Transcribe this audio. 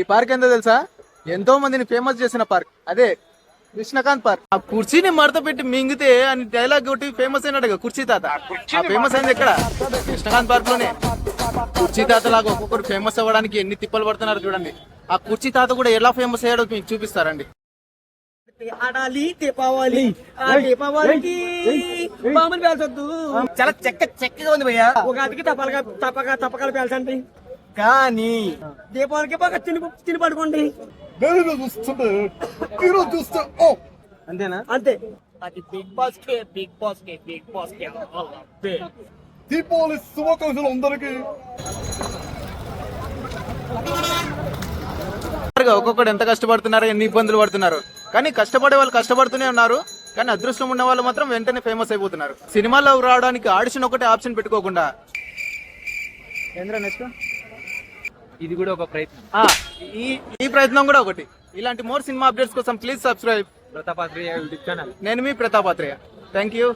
ఈ పార్క్ ఎంతో తెలుసా? ఎంతో మందిని ఫేమస్ చేసిన పార్క్. అదే కృష్ణకాంత్ పార్క్. ఆ కుర్చీని మడత పెట్టి మింగితే అని డైలాగ్ ఒకటి ఫేమస్ అయినట్టుగా కుర్చీ తాత. ఆ ఫేమస్ అయింది ఎక్కడ? కృష్ణకాంత్ పార్క్లోనే కుర్చీ తాత లాగా ఒక్కొక్కరు ఫేమస్ అవ్వడానికి ఎన్ని తిప్పలు పడుతున్నారు చూడండి. ఆ కుర్చీ తాత కూడా ఎలా ఫేమస్ అయ్యాడో మీకు చూపిస్తారండి. ఆడాలి దీపావళి ఆ దీపావళికి బాంబులు పేల్చొద్దు. చాలా చెక్క చెక్కగా ఉంది భయ్యా. ఒక అతికి తప్పగా తప్పక తప్పకాలు పేల్చండి. కానీ దీపావళికి బాగా తిని తిని పడుకోండి. నేను చూస్తుంటే ఈరోజు చూస్తే ఓ! అంతేనా? అంతే. అది బిగ్ బాస్ కే బిగ్ బాస్ కే బిగ్ బాస్ కే. దీపావళి శుభాకాంక్షలు అందరికీ. ఒక్కొక్కడు ఎంత కష్టపడుతున్నారో ఎన్ని ఇబ్బందులు పడుతున్నారు. కానీ కష్టపడే వాళ్ళు కష్టపడుతూనే ఉన్నారు. కానీ అదృష్టం ఉన్న వాళ్ళు మాత్రం వెంటనే ఫేమస్ అయిపోతున్నారు. సినిమాలో రావడానికి ఆడిషన్ ఒకటే ఆప్షన్ పెట్టుకోకుండా. ఏంద్రా నెక్స్ట్? ఇది కూడా ఒక ప్రయత్నం. ఈ ఈ ప్రయత్నం కూడా ఒకటి. ఇలాంటి మోర్ సినిమా అప్డేట్స్ కోసం please subscribe Pratapatreya YouTube channel. నేను మీ ప్రతాపాత్రేయ థ్యాంక్ యూ